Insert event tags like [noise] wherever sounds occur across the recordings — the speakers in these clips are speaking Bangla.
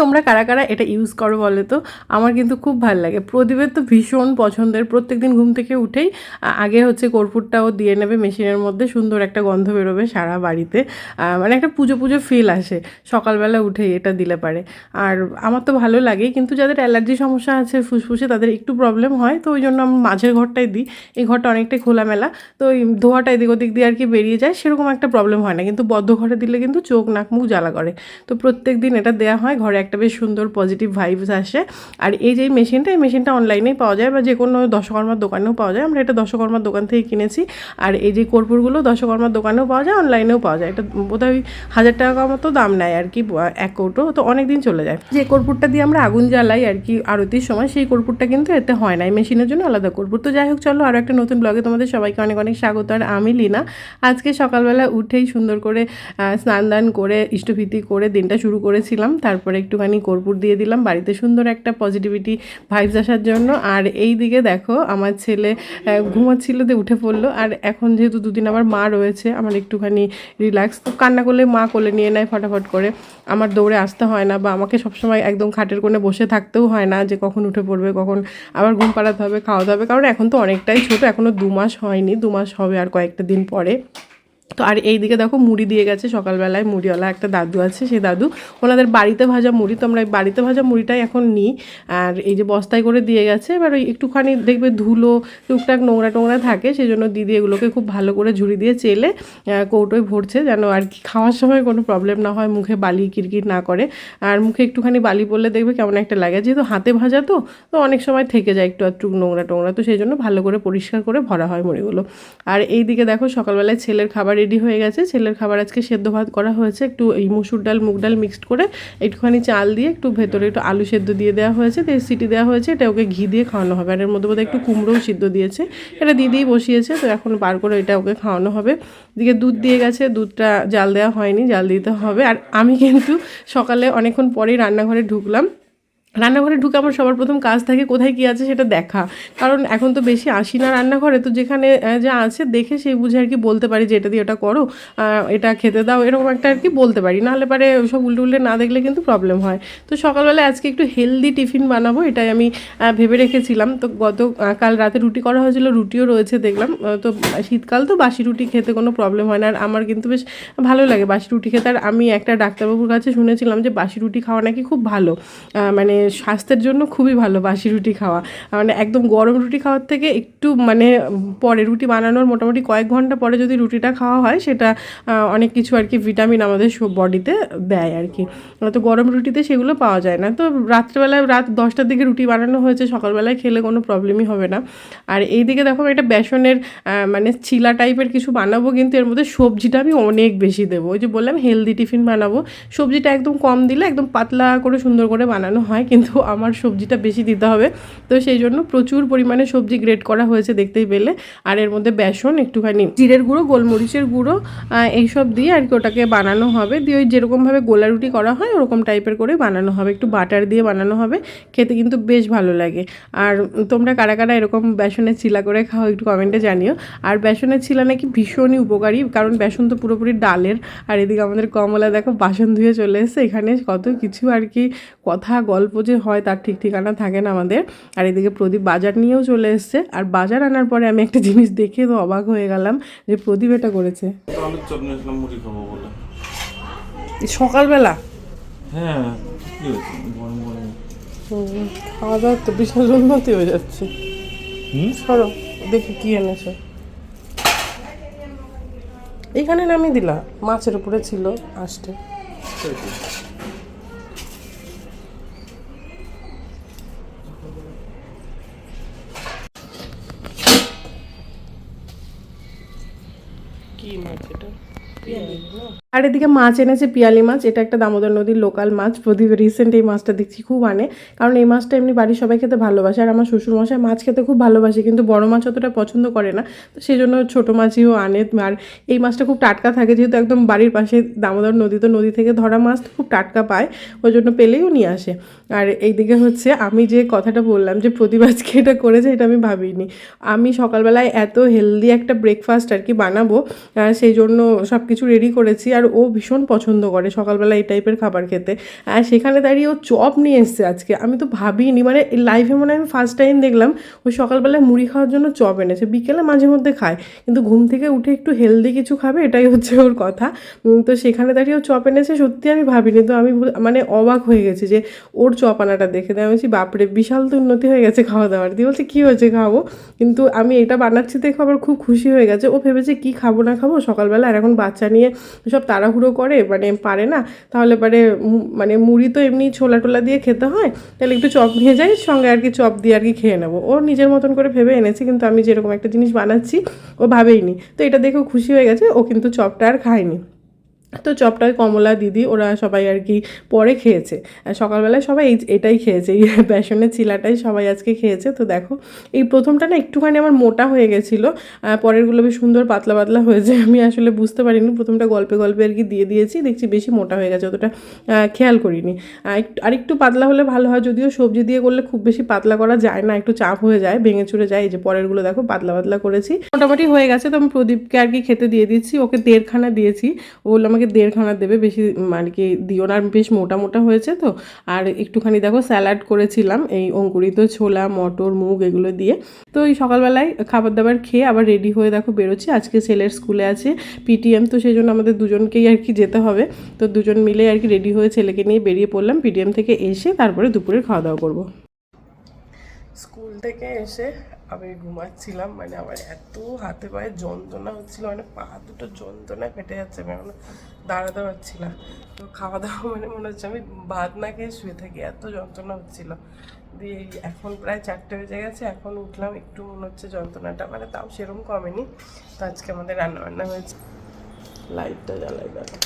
তোমরা কারা কারা এটা ইউজ করো বলে তো? আমার কিন্তু খুব ভালো লাগে। প্রদীপের তো ভীষণ পছন্দের। প্রত্যেক দিন ঘুম থেকে উঠেই আগে হচ্ছে কর্পূরটাও দিয়ে নেবে মেশিনের মধ্যে, সুন্দর একটা গন্ধ বেরোবে সারা বাড়িতে। মানে একটা পুজো পুজো ফিল আসে। সকালবেলা উঠে এটা দিলে পারে। আর আমার তো ভালো লাগে, কিন্তু যাদের অ্যালার্জি সমস্যা আছে, ফুসফুসে তাদের একটু প্রবলেম হয়, তো ওই জন্য আমি মাঝের ঘরটাই দিই। এই ঘরটা অনেকটাই খোলামেলা, তো ওই ধোয়াটা এদিক ওদিক দিয়ে আর কি বেরিয়ে যায়, সেরকম একটা প্রবলেম হয় না। কিন্তু বদ্ধ ঘরে দিলে কিন্তু চোখ, নাক, মুখ জ্বালা করে। তো প্রত্যেক দিন এটা দেওয়া হয়, ঘরে একটা বেশ সুন্দর পজিটিভ ভাইবস আসে। আর এই যে মেশিনটা এই মেশিনটা অনলাইনেই পাওয়া যায় বা যে কোনো দশকর্মার দোকানেও পাওয়া যায়। আমরা এটা দশকর্মার দোকান থেকে কিনেছি। আর এই যে কর্পূরগুলো দশকর্মার দোকানেও পাওয়া যায় অনলাইনেও পাওয়া যায়। এটা বোধহয় হাজার টাকা মতো দাম নেয় আর কি এক কৌটো। তো অনেক দিন চলে যায়। যে কর্পূরটা দিয়ে আমরা আগুন জ্বালাই আর কি আরতির সময়, সেই কর্পূরটা কিন্তু এতে হয় না। এই মেশিনের জন্য আলাদা কর্পূর। তো যাই হোক, চলো আরও একটা নতুন ব্লগে তোমাদের সবাইকে অনেক অনেক স্বাগত। আর আমি লিনা। আজকে সকালবেলা উঠেই সুন্দর করে স্নান দান করে, ইষ্টভীতি করে দিনটা শুরু করেছিলাম। তারপরে একটুখানি কর্পূর দিয়ে দিলাম। বাড়িতে সুন্দর একটা পজিটিভিটি ভাইবস আসার জন্য। আর এই দিকে দেখো, আমার ছেলে ঘুমাচ্ছিল দিয়ে উঠে পড়ল। আর এখন যেহেতু দুদিন আমার মা রয়েছে, আমার একটুখানি রিল্যাক্স তো কান্না করলে মা কোলে নিয়ে নেয় ফটাফট করে। আমার দৌড়ে আসতে হয় না বা আমাকে সবসময় একদম খাটের কোণে বসে থাকতেও হয় না যে কখন উঠে পড়বে, কখন আবার ঘুম পাড়াতে হবে খাওয়াতে হবে। কারণ এখন তো অনেকটাই ছোট এখনও দু মাস হয়নি, দু মাস হবে আর কয়েকটা দিন পরে। তো আর এই দিকে দেখো মুড়ি দিয়ে গেছে সকালবেলায়, মুড়িওয়ালা একটা দাদু আছে, সেই দাদু। ওনাদের বাড়িতে ভাজা মুড়ি, তো আমরা এই বাড়িতে ভাজা মুড়িটাই এখন নিই। আর এই যে বস্তায় করে দিয়ে গেছে, এবার ওই একটুখানি দেখবে ধুলো টুকটাক নোংরা টোংরা থাকে সেই জন্য দিদি এগুলোকে খুব ভালো করে ঝুড়ি দিয়ে চেলে কৌটোয় ভরছে যেন আর কি খাওয়ার সময় কোনো প্রবলেম না হয়, মুখে বালি কিরকির না করে। আর মুখে একটুখানি বালি পড়লে দেখবে কেমন একটা লাগে। যেহেতু হাতে ভাজা তো তো অনেক সময় থেকে যায় একটু একটু নোংরা টোংরা, তো সেই জন্য ভালো করে পরিষ্কার করে ভরা হয় মুড়িগুলো। আর এই দিকে দেখো সকালবেলায় ছেলের খাবার রেডি হয়ে গেছে। ছেলের খাবার আজকে সেদ্ধ ভাত করা হয়েছে। একটু এই মুসুর ডাল, মুগ ডাল মিক্সড করে একটুখানি চাল দিয়ে একটু ভেতরে একটু আলু সেদ্ধ দিয়ে দেওয়া হয়েছে। তো সিটি দেওয়া হয়েছে। এটা ওকে ঘি দিয়ে খাওয়ানো হবে। আর এর মধ্যে বোধহয় একটু কুমড়োও সিদ্ধ দিয়েছে। এটা দিদিই বসিয়েছে। তো এখন বার করে এটা ওকে খাওয়ানো হবে। দিকে দুধ দিয়ে গেছে। দুধটা জাল দেওয়া হয়নি। জাল দিতে হবে। আর আমি কিন্তু সকালে অনেকক্ষণ পরেই রান্নাঘরে ঢুকলাম। রান্নাঘরে ঢুকে আমার সবার প্রথম কাজ থাকে কোথায় কী আছে সেটা দেখা। কারণ এখন তো বেশি আসি না রান্নাঘরে, তো যেখানে যা আছে দেখে সেই বুঝে আর কি বলতে পারি যে এটা দিয়ে ওটা করো এটা খেতে দাও, এরকম একটা আর কি বলতে পারি। নাহলে পারে সব উল্টে উল্টে না দেখলে কিন্তু প্রবলেম হয়। তো সকালবেলা আজকে একটু হেলদি টিফিন বানাবো, এটাই আমি ভেবে রেখেছিলাম। তো গত কাল রাতে রুটি করা হয়েছিল, রুটিও রয়েছে দেখলাম। তো শীতকাল তো বাসি রুটি খেতে কোনো প্রবলেম হয় না। আর আমার কিন্তু বেশ ভালো লাগে বাসি রুটি খেতে। আর আমি একটা ডাক্তারবাবুর কাছে শুনেছিলাম যে বাসি রুটি খাওয়া নাকি খুব ভালো। মানে স্বাস্থ্যের জন্য খুবই ভালো বাসি রুটি খাওয়া। মানে একদম গরম রুটি খাওয়ার থেকে একটু মানে পরে রুটি বানানোর মোটামুটি কয়েক ঘণ্টা পরে যদি রুটিটা খাওয়া হয়, সেটা অনেক কিছু আর কি ভিটামিন আমাদের বডিতে দেয় আর কি। তো গরম রুটিতে সেগুলো পাওয়া যায় না। তো রাত্রেবেলায় রাত দশটার দিকে রুটি বানানো হয়েছে, সকালবেলায় খেলে কোনো প্রবলেমই হবে না। আর এই দিকে দেখো একটা বেসনের মানে চিলা টাইপের কিছু বানাবো, কিন্তু এর মধ্যে সবজিটা আমি অনেক বেশি দেবো। ওই যে বললাম হেলদি টিফিন বানাবো। সবজিটা একদম কম দিলে একদম পাতলা করে সুন্দর করে বানানো হয় কিন্তু আমার সবজিটা বেশি দিতে হবে। তো সেই জন্য প্রচুর পরিমাণে সবজি গ্রেড করা হয়েছে দেখতেই পেলে। আর এর মধ্যে বেসন, একটুখানি জিরের গুঁড়ো, গোলমরিচের গুঁড়ো এইসব দিয়ে আর কি ওটাকে বানানো হবে। দিয়ে ওই যেরকমভাবে গোলা রুটি করা হয়, ওরকম টাইপের করে বানানো হবে। একটু বাটার দিয়ে বানানো হবে। খেতে কিন্তু বেশ ভালো লাগে। আর তোমরা কারা কারা এরকম বেসনের চিলা করে খাও একটু কমেন্টে জানিও। আর বেসনের চিলা নাকি ভীষণই উপকারী, কারণ বেসন তো পুরোপুরি ডালের। আর এদিকে আমাদের কমলা দেখো বাসন ধুয়ে চলে এসেছে। এখানে কত কিছু আর কি কথা গল্প যে হয় তার ঠিক ঠিকানা থাকে না আমাদের। আর এদিকে প্রদীপ বাজার নিয়েও চলে এসছে। আর বাজার আনার পরে আমি একটা জিনিস দেখে তো অবাক হয়ে গেলাম যে প্রদীপ এটা করেছে। সকালবেলা? হ্যাঁ খাওয়া তো বিশাল উন্নতি হয়ে যাচ্ছে। সরো দেখি কি এনেছো। এইখানে নামিয়ে দিলা মাছের উপরে ছিল আসতে কি মাছ এটা আর এদিকে মাছ এনেছে, পিয়ালি মাছ। এটা একটা দামোদর নদীর লোকাল মাছ। প্রদীপ রিসেন্ট এই মাছটা দেখছি, খুব আনে। কারণ এই মাছটা এমনি বাড়ির সবাই খেতে ভালোবাসে। আর আমার শ্বশুরমশাই মাছ খেতে খুব ভালোবাসে, কিন্তু বড় মাছ অতটা পছন্দ করে না। তো সেই জন্য ছোটো মাছইও আনে। আর এই মাছটা খুব টাটকা থাকে, যেহেতু একদম বাড়ির পাশে দামোদর নদী। তো নদী থেকে ধরা মাছ খুব টাটকা পায়, ওই জন্য পেলেও নিয়ে আসে। আর এইদিকে হচ্ছে, আমি যে কথাটা বললাম যে প্রদীপ আজকে এটা করেছে, এটা আমি ভাবিনি। আমি সকালবেলায় এত হেলদি একটা ব্রেকফাস্ট আর কি বানাবো সেই জন্য সব কিছু রেডি করেছি। আর আর ও ভীষণ পছন্দ করে সকালবেলা এই টাইপের খাবার খেতে। আর সেখানে দাঁড়িয়ে ও চপ নিয়ে এসছে আজকে। আমি তো ভাবিনি মানে লাইফে মনে আমি ফার্স্ট টাইম দেখলাম, ও সকালবেলায় মুড়ি খাওয়ার জন্য চপ এনেছে। বিকেলে মাঝে মধ্যে খায়, কিন্তু ঘুম থেকে উঠে একটু হেলদি কিছু খাবে, এটাই হচ্ছে ওর কথা। তো সেখানে দাঁড়িয়ে ও চপ এনেছে, সত্যি আমি ভাবিনি, তো আমি মানে অবাক হয়ে গেছি যে ওর চপ আনাটা দেখে। দেয় আমি বলছি, বাপরে, বিশাল তো উন্নতি হয়ে গেছে খাওয়া দাওয়ার দিয়ে বলছে, কী হয়েছে খাব? কিন্তু আমি এটা বানাচ্ছি দেখে আবার খুব খুশি হয়ে গেছে। ও ভেবেছে, কি খাব না খাব? সকালবেলা আর এখন বাচ্চা নিয়ে সব তাড়াহুড়ো করে মানে পারে না, তাহলে পারে মানে মুড়ি তো এমনি ছোলা টোলা দিয়ে খেতে হয়, তাহলে একটু চপ নিয়ে যাই, সঙ্গে আর কি চপ দিয়ে আর কি খেয়ে নেব। ও নিজের মতন করে ভেবে এনেছি, কিন্তু আমি যেরকম একটা জিনিস বানাচ্ছি, ও ভাবেইনি তো এটা দেখেও খুশি হয়ে গেছে, ও কিন্তু চপটা আর খায়নি। তো চপটায় কমলা দিদি, ওরা সবাই আর কি পরে খেয়েছে। সকালবেলায় সবাই এই, এটাই খেয়েছে, এই বেসনের চিলাটাই সবাই আজকে খেয়েছে। তো দেখো, এই প্রথমটা না একটুখানি আমার মোটা হয়ে গেছিল পরেরগুলো বেশ সুন্দর পাতলা পাতলা হয়েছে, আমি আসলে বুঝতে পারিনি। প্রথমটা গল্পে গল্পে আর কি দিয়ে দিয়েছি, দেখছি বেশি মোটা হয়ে গেছে, অতটা খেয়াল করিনি। আর একটু পাতলা হলে ভালো হয়, যদিও সবজি দিয়ে করলে খুব বেশি পাতলা করা যায় না, একটু চাপ হয়ে যায়, ভেঙে চুরে যায়। এই যে পরেরগুলো দেখো, পাতলা পাতলা করেছি। মোটামুটি হয়ে গেছে, তো আমি প্রদীপকে আর কি খেতে দিয়ে দিচ্ছি, ওকে দেড়খানা দিয়েছি। ও বলল আমাকে দেড়খানা দেবে, বেশি মানে কি দিও না বেশ মোটা মোটা হয়েছে তো। আর একটুখানি দেখো স্যালাড করেছিলাম, এই অঙ্কুরিত ছোলা, মটর, মুগ এগুলো দিয়ে। তো এই সকালবেলায় খাবার দাবার খেয়ে আবার রেডি হয়ে দেখো বেরোচ্ছি। আজকে ছেলের স্কুলে আছে পিটিএম, তো সেই জন্য আমাদের দুজনকেই আর কি যেতে হবে। তো দুজন মিলে আর কি রেডি হয়ে ছেলেকে নিয়ে বেরিয়ে পড়লাম পিটিএম থেকে এসে তারপরে দুপুরে খাওয়া দাওয়া করব। স্কুল থেকে এসে আমি ঘুমাচ্ছিলাম মানে আমার এত হাতে পায়ে যন্ত্রণা হচ্ছিল মানে পা দুটো যন্ত্রণায় ফেটে যাচ্ছে আমি এখন দাঁড়াতে পারছি না। তো খাওয়া দাওয়া মানে মনে হচ্ছে আমি ভাত না খেয়ে শুয়ে থাকি এত যন্ত্রণা হচ্ছিল। দিয়ে এখন প্রায় চারটে বেজে গেছে এখন উঠলাম একটু মনে হচ্ছে যন্ত্রণাটা মানে তাও সেরকম কমেনি। তো আজকে আমাদের রান্না বান্না হয়েছে। লাইটটা জ্বালাই দেখো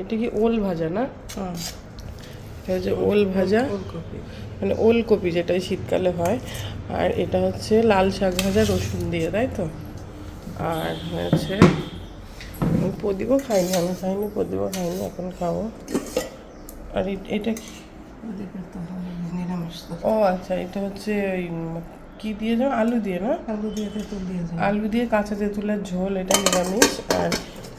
এটা কি ওল ভাজা না? এটা হচ্ছে ওল ভাজা। মানে ওলকপি যেটা এই শীতকালে হয়। আর এটা হচ্ছে লাল শাক ভাজা রসুন দিয়ে তাই তো? আর হচ্ছে আমি প্রদীপও খাইনি আমি খাইনি প্রদীপও খাইনি এখন খাব। আর এটা কি? ও আচ্ছা এটা হচ্ছে ওই কি দিয়ে যাও আলু দিয়ে না? আলু দিয়ে তেঁতুল দিয়ে আলু দিয়ে কাঁচা তেঁতুলের ঝোল এটা নিরামিষ। আর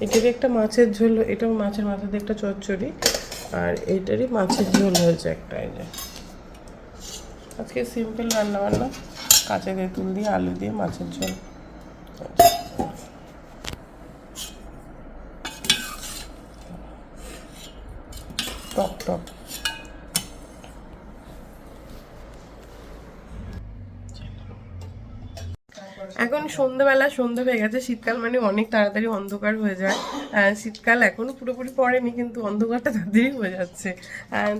এটারই একটা মাছের ঝোল এটাও মাছের মাথা দিয়ে একটা চচ্চড়ি। আর এইটারই মাছের ঝোল হয়েছে একটা এই যে। আজকে সিম্পল রান্না বান্না কাঁচা তেঁতুল দিয়ে আলু দিয়ে মাছের ঝোল টক টক এখন সন্ধ্যেবেলা, সন্ধ্যে হয়ে গেছে, শীতকাল মানে অনেক তাড়াতাড়ি অন্ধকার হয়ে যায়। শীতকাল এখনও পুরোপুরি পড়েনি, কিন্তু অন্ধকারটা তাড়াতাড়ি হয়ে যাচ্ছে।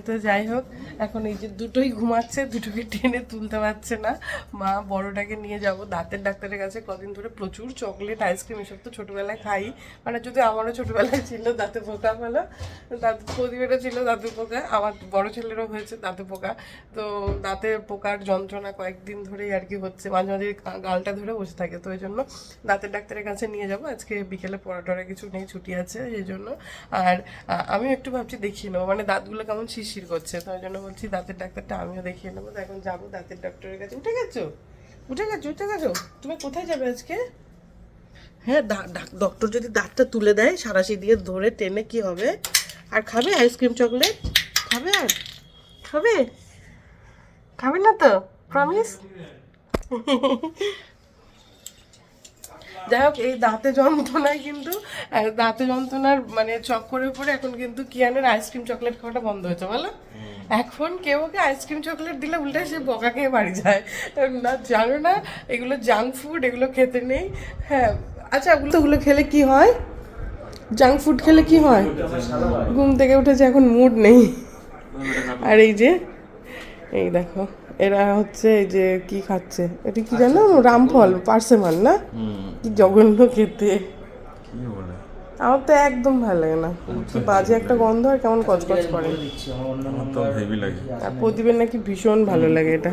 তো যাই হোক, এখন এই যে দুটোই ঘুমাচ্ছে, দুটোকে টেনে তুলতে পারছে না। মা বড়টাকে নিয়ে যাব, দাঁতের ডাক্তারের কাছে। কদিন ধরে প্রচুর চকলেট, আইসক্রিম এসব তো ছোটোবেলায় খাই। মানে যদি আমারও ছোটোবেলায় ছিল দাঁতে পোকা ফেলা দাঁত প্রদীপেরও ছিল দাঁতে পোকা। আমার বড় ছেলেরও হয়েছে দাঁতে পোকা। তো দাঁতে পোকার যন্ত্রণা কয়েকদিন ধরেই আর কি হচ্ছে। মাঝে মাঝে গালটা ধরে বসে থাকে। তো ওই জন্য দাঁতের ডাক্তারের কাছে নিয়ে যাব। আজকে বিকেলে পড়াটরা কিছু নেই, ছুটি আছে এই জন্য। আর আমিও একটু ভাবছি দেখিয়ে নেব। মানে দাঁতগুলো কেমন শিরশির করছে। তো ওই জন্য বলছি দাঁতের ডাক্তারটা আমিও দেখিয়ে নেব। তো এখন যাব দাঁতের ডাক্তারের কাছে। উঠে গেছো? উঠে গেছো? উঠে গেছো? তুমি কোথায় যাবে আজকে? হ্যাঁ ডক্টর যদি দাঁতটা তুলে দেয়, সারাশি দিয়ে ধরে টেনে কি হবে? আর খাবে আইসক্রিম চকলেট খাবে আর? খাবে? খাবে না তো? প্রমিস [laughs] যাই হোক এই দাঁতে যন্ত্রণায় কিন্তু দাঁতে যন্ত্রণার মানে চক্করের উপরে এখন কিন্তু কিয়ানের আইসক্রিম চকলেট খাওয়াটা বন্ধ হয়েছে বলো? এখন কেউ ওকে আইসক্রিম চকলেট দিলে উল্টে সে বকা খেয়ে বাড়ি যায়। না জানো না এগুলো জাঙ্ক ফুড এগুলো খেতে নেই। হ্যাঁ আচ্ছা ওগুলো ওগুলো খেলে কি হয়? জাঙ্ক ফুড খেলে কি হয়? ঘুম থেকে উঠেছে এখন মুড নেই। আর এই যে এই দেখো। এরা হচ্ছে এই যে কি খাচ্ছে? এটা কি জানো? রামফল পার্সেমান না? কি জঘন্য খেতে। আমার তো একদম ভালো লাগে না। কি বাজে একটা গন্ধ আর কেমন কচকচ করে। আমার তো হেভি লাগে। আর প্রদীপের নাকি ভীষণ ভালো লাগে এটা।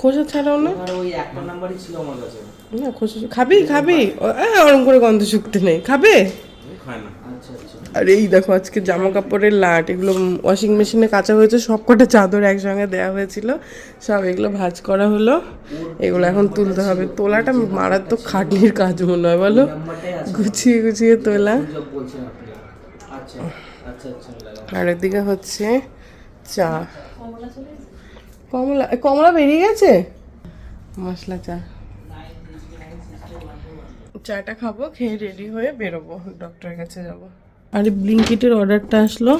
খোসা ছাড়াও না? আর ওই একটা নাম্বারই ছিল আমার কাছে। না খোসা খাবি খাবি। ওরম করে গন্ধ শুকতে নেই। খাবে? আচ্ছা আচ্ছা। আর এই দেখো আজকে জামা কাপড়ের লাট এগুলো ওয়াশিং মেশিনে কাঁচা হয়েছে সব কটা চাদর একসঙ্গে দেওয়া হয়েছিল। সব এগুলো ভাঁজ করা হলো। এগুলো এখন তুলতে হবে। তোলাটা মারাত্মক খাটনির কাজ মনে হয় বলো? গুছিয়ে গুছিয়ে তোলা। আচ্ছা আচ্ছা আচ্ছা। আর এদিকে হচ্ছে চা। কমলা কমলা বেরিয়ে গেছে? মশলা চা। চাটা খাব, খেয়ে রেডি হয়ে বেরোবো ডক্টরের কাছে যাব। আরে ব্লিঙ্কিটের অর্ডারটা আসলো।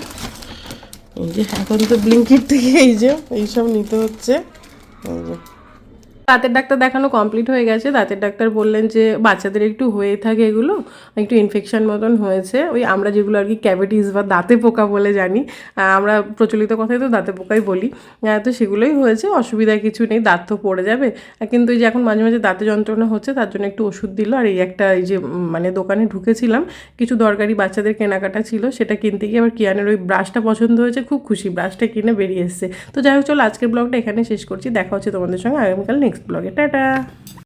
এই যে, এখন তো ব্লিঙ্কিট থেকে এই যে, এইসব নিতে হচ্ছে। এই যে দাঁতের ডাক্তার দেখানো কমপ্লিট হয়ে গেছে। দাঁতের ডাক্তার বললেন যে, বাচ্চাদের একটু হয়ে থাকে এগুলো, একটু ইনফেকশন মতন হয়েছে। ওই আমরা যেগুলো আর কি ক্যাভিটিস বা দাঁতে পোকা বলে জানি আমরা প্রচলিত কথাই তো দাঁতে পোকাই বলি তো সেগুলোই হয়েছে, অসুবিধা কিছু নেই, দাঁত তো পড়ে যাবে। কিন্তু এই যে এখন মাঝে মাঝে দাঁতে যন্ত্রণা হচ্ছে, তার জন্য একটু ওষুধ দিল, আর এই একটা এই যে মানে দোকানে ঢুকেছিলাম, কিছু দরকারি বাচ্চাদের কেনাকাটা ছিল, সেটা কিনতে গিয়ে আবার কিয়ানের ওই ব্রাশটা পছন্দ হয়েছে, খুব খুশি ব্রাশটা কিনে বেরিয়ে এসছে। তো যাই হোক, চলো আজকের ব্লগটা এখানে শেষ করছি, দেখা হচ্ছে তোমাদের সঙ্গে, আগামীকাল নেক্সট ব্লগে টাটা